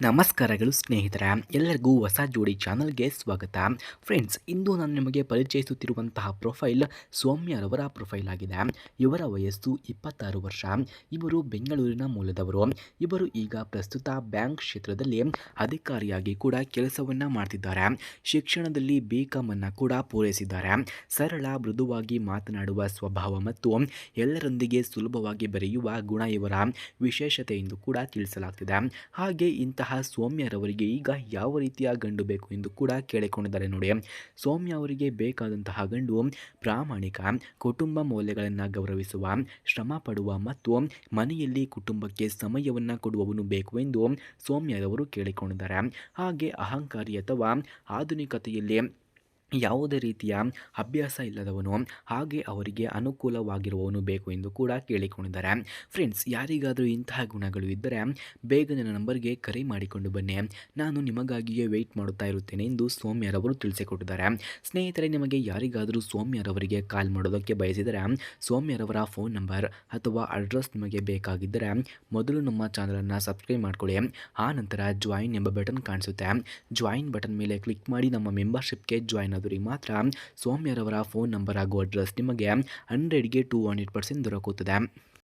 ನಮಸ್ಕಾರಗಳು ಸ್ನೇಹಿತರ, ಎಲ್ಲರಿಗೂ ಹೊಸ ಜೋಡಿ ಚಾನಲ್ಗೆ ಸ್ವಾಗತ. ಫ್ರೆಂಡ್ಸ್, ಇಂದು ನಾನು ನಿಮಗೆ ಪರಿಚಯಿಸುತ್ತಿರುವಂತಹ ಪ್ರೊಫೈಲ್ ಸೌಮ್ಯರವರ ಪ್ರೊಫೈಲ್ ಆಗಿದೆ. ಇವರ ವಯಸ್ಸು ಇಪ್ಪತ್ತಾರು ವರ್ಷ. ಇವರು ಬೆಂಗಳೂರಿನ ಮೂಲದವರು. ಇವರು ಈಗ ಪ್ರಸ್ತುತ ಬ್ಯಾಂಕ್ ಕ್ಷೇತ್ರದಲ್ಲಿ ಅಧಿಕಾರಿಯಾಗಿ ಕೂಡ ಕೆಲಸವನ್ನು ಮಾಡ್ತಿದ್ದಾರೆ. ಶಿಕ್ಷಣದಲ್ಲಿ ಬಿ ಕಾಮನ್ನು ಕೂಡ ಪೂರೈಸಿದ್ದಾರೆ. ಸರಳ, ಮೃದುವಾಗಿ ಮಾತನಾಡುವ ಸ್ವಭಾವ ಮತ್ತು ಎಲ್ಲರೊಂದಿಗೆ ಸುಲಭವಾಗಿ ಬೆರೆಯುವ ಗುಣ ಇವರ ವಿಶೇಷತೆ ಎಂದು ಕೂಡ ತಿಳಿಸಲಾಗ್ತಿದೆ. ಹಾಗೆ ಇಂತಹ ಸೌಮ್ಯರವರಿಗೆ ಈಗ ಯಾವ ರೀತಿಯ ಗಂಡು ಬೇಕು ಎಂದು ಕೂಡ ಕೇಳಿಕೊಂಡಿದ್ದಾರೆ ನೋಡಿ. ಸೌಮ್ಯ ಅವರಿಗೆ ಬೇಕಾದಂತಹ ಗಂಡು ಪ್ರಾಮಾಣಿಕ, ಕುಟುಂಬ ಮೌಲ್ಯಗಳನ್ನು ಗೌರವಿಸುವ, ಶ್ರಮ ಪಡುವ ಮತ್ತು ಮನೆಯಲ್ಲಿ ಕುಟುಂಬಕ್ಕೆ ಸಮಯವನ್ನು ಕೊಡುವವನು ಬೇಕು ಎಂದು ಸೌಮ್ಯರವರು ಕೇಳಿಕೊಂಡಿದ್ದಾರೆ. ಹಾಗೆ ಅಹಂಕಾರಿ ಅಥವಾ ಆಧುನಿಕತೆಯಲ್ಲಿ ಯಾವುದೇ ರೀತಿಯ ಅಭ್ಯಾಸ ಇಲ್ಲದವನು ಹಾಗೆ ಅವರಿಗೆ ಅನುಕೂಲವಾಗಿರುವವನು ಬೇಕು ಎಂದು ಕೂಡ ಕೇಳಿಕೊಂಡಿದ್ದಾರೆ. ಫ್ರೆಂಡ್ಸ್ ಯಾರಿಗಾದರೂ ಇಂತಹ ಗುಣಗಳು ಇದ್ದರೆ ಬೇಗ ನನ್ನ ನಂಬರ್ಗೆ ಕರೆ ಮಾಡಿಕೊಂಡು ಬನ್ನಿ. ನಾನು ನಿಮಗಾಗಿಯೇ ವೆಯ್ಟ್ ಮಾಡುತ್ತಾ ಇರುತ್ತೇನೆ ಎಂದು ಸೌಮ್ಯರವರು ತಿಳಿಸಿಕೊಟ್ಟಿದ್ದಾರೆ. ಸ್ನೇಹಿತರೆ, ನಿಮಗೆ ಯಾರಿಗಾದರೂ ಸೌಮ್ಯರವರಿಗೆ ಕಾಲ್ ಮಾಡೋದಕ್ಕೆ ಬಯಸಿದರೆ ಸೌಮ್ಯರವರ ಫೋನ್ ನಂಬರ್ ಅಥವಾ ಅಡ್ರೆಸ್ ನಿಮಗೆ ಬೇಕಾಗಿದ್ದರೆ ಮೊದಲು ನಮ್ಮ ಚಾನಲನ್ನು ಸಬ್ಸ್ಕ್ರೈಬ್ ಮಾಡಿಕೊಳ್ಳಿ. ಆ ನಂತರ ಜಾಯಿನ್ ಎಂಬ ಬಟನ್ ಕಾಣಿಸುತ್ತೆ. ಜಾಯಿನ್ ಬಟನ್ ಮೇಲೆ ಕ್ಲಿಕ್ ಮಾಡಿ ನಮ್ಮ ಮೆಂಬರ್ಶಿಪ್ಗೆ ಜಾಯಿನ್ ಆದವರಿಗೆ ಮಾತ್ರ ಸೌಮ್ಯರವರ ಫೋನ್ ನಂಬರ್ ಹಾಗೂ ಅಡ್ರೆಸ್ ನಿಮಗೆ ಹಂಡ್ರೆಡ್ಗೆ ಟು ಹಂಡ್ರೆಡ್ ಪರ್ಸೆಂಟ್ ದೊರಕುತ್ತದೆ.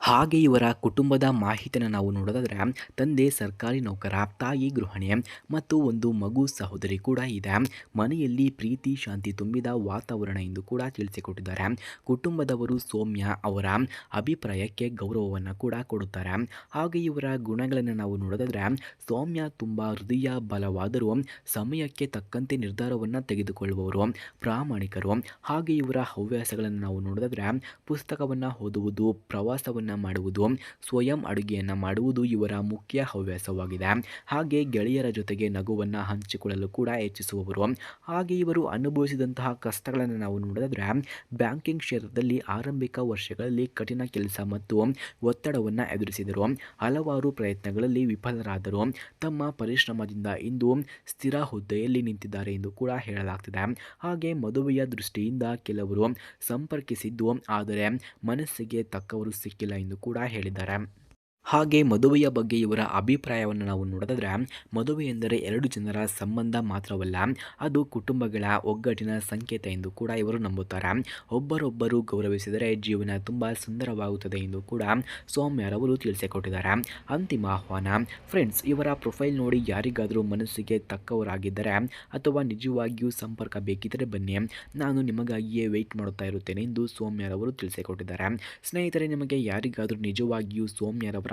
ಹಾಗೆ ಇವರ ಕುಟುಂಬದ ಮಾಹಿತಿಯನ್ನು ನಾವು ನೋಡೋದಾದರೆ, ತಂದೆ, ಸರ್ಕಾರಿ ನೌಕರ, ತಾಯಿ ಗೃಹಿಣಿ ಮತ್ತು ಒಂದು ಮಗು ಸಹೋದರಿ ಕೂಡ ಇದೆ. ಮನೆಯಲ್ಲಿ ಪ್ರೀತಿ, ಶಾಂತಿ ತುಂಬಿದ ವಾತಾವರಣ ಎಂದು ಕೂಡ ತಿಳಿಸಿಕೊಟ್ಟಿದ್ದಾರೆ. ಕುಟುಂಬದವರು ಸೌಮ್ಯ, ಅವರ ಅಭಿಪ್ರಾಯಕ್ಕೆ ಗೌರವವನ್ನು ಕೂಡ ಕೊಡುತ್ತಾರೆ. ಹಾಗೆ ಇವರ ಗುಣಗಳನ್ನು ನಾವು ನೋಡೋದಾದರೆ, ಸೌಮ್ಯ ತುಂಬ ಹೃದಯ ಬಲವಾದರೂ ಸಮಯಕ್ಕೆ ತಕ್ಕಂತೆ ನಿರ್ಧಾರವನ್ನು ತೆಗೆದುಕೊಳ್ಳುವವರು, ಪ್ರಾಮಾಣಿಕರು. ಹಾಗೆ ಇವರ ಹವ್ಯಾಸಗಳನ್ನು ನಾವು ನೋಡೋದಾದರೆ, ಪುಸ್ತಕವನ್ನು ಓದುವುದು, ಪ್ರವಾಸವನ್ನು ಮಾಡುವುದು, ಸ್ವಯಂ ಅಡುಗೆಯನ್ನು ಮಾಡುವುದು ಇವರ ಮುಖ್ಯ ಹವ್ಯಾಸವಾಗಿದೆ. ಹಾಗೆ ಗೆಳೆಯರ ಜೊತೆಗೆ ನಗುವನ್ನು ಹಂಚಿಕೊಳ್ಳಲು ಕೂಡ ಹೆಚ್ಚಿಸುವವರು ಹಾಗೆ ಇವರು ಅನುಭವಿಸಿದಂತಹ ಕಷ್ಟಗಳನ್ನು ನಾವು ನೋಡಿದ್ರೆ, ಬ್ಯಾಂಕಿಂಗ್ ಕ್ಷೇತ್ರದಲ್ಲಿ ಆರಂಭಿಕ ವರ್ಷಗಳಲ್ಲಿ ಕಠಿಣ ಕೆಲಸ ಮತ್ತು ಒತ್ತಡವನ್ನು ಎದುರಿಸಿದರು. ಹಲವಾರು ಪ್ರಯತ್ನಗಳಲ್ಲಿ ವಿಫಲರಾದರು. ತಮ್ಮ ಪರಿಶ್ರಮದಿಂದ ಇಂದು ಸ್ಥಿರ ಹುದ್ದೆಯಲ್ಲಿ ನಿಂತಿದ್ದಾರೆ ಎಂದು ಕೂಡ ಹೇಳಲಾಗ್ತಿದೆ. ಹಾಗೆ ಮದುವೆಯ ದೃಷ್ಟಿಯಿಂದ ಕೆಲವರು ಸಂಪರ್ಕಿಸಿದ್ದು, ಆದರೆ ಮನಸ್ಸಿಗೆ ತಕ್ಕವರು ಸಿಕ್ಕಿಲ್ಲ ಎಂದು ಕೂಡ ಹೇಳಿದ್ದಾರೆ. ಹಾಗೆ ಮದುವೆಯ ಬಗ್ಗೆ ಇವರ ಅಭಿಪ್ರಾಯವನ್ನು ನಾವು ನೋಡಿದ್ರೆ, ಮದುವೆ ಎಂದರೆ ಎರಡು ಜನರ ಸಂಬಂಧ ಮಾತ್ರವಲ್ಲ, ಅದು ಕುಟುಂಬಗಳ ಒಗ್ಗಟ್ಟಿನ ಸಂಕೇತ ಎಂದು ಕೂಡ ಇವರು ನಂಬುತ್ತಾರೆ. ಒಬ್ಬರೊಬ್ಬರು ಗೌರವಿಸಿದರೆ ಜೀವನ ತುಂಬ ಸುಂದರವಾಗುತ್ತದೆ ಎಂದು ಕೂಡ ಸೌಮ್ಯರವರು ತಿಳಿಸಿಕೊಟ್ಟಿದ್ದಾರೆ. ಅಂತಿಮ ಆಹ್ವಾನ, ಫ್ರೆಂಡ್ಸ್, ಇವರ ಪ್ರೊಫೈಲ್ ನೋಡಿ ಯಾರಿಗಾದರೂ ಮನಸ್ಸಿಗೆ ತಕ್ಕವರಾಗಿದ್ದರೆ ಅಥವಾ ನಿಜವಾಗಿಯೂ ಸಂಪರ್ಕ ಬೇಕಿದ್ದರೆ ಬನ್ನಿ. ನಾನು ನಿಮಗಾಗಿಯೇ ವೆಯ್ಟ್ ಮಾಡುತ್ತಾ ಇರುತ್ತೇನೆ ಎಂದು ಸೌಮ್ಯರವರು ತಿಳಿಸಿಕೊಟ್ಟಿದ್ದಾರೆ. ಸ್ನೇಹಿತರೆ, ನಿಮಗೆ ಯಾರಿಗಾದರೂ ನಿಜವಾಗಿಯೂ ಸೌಮ್ಯರವರ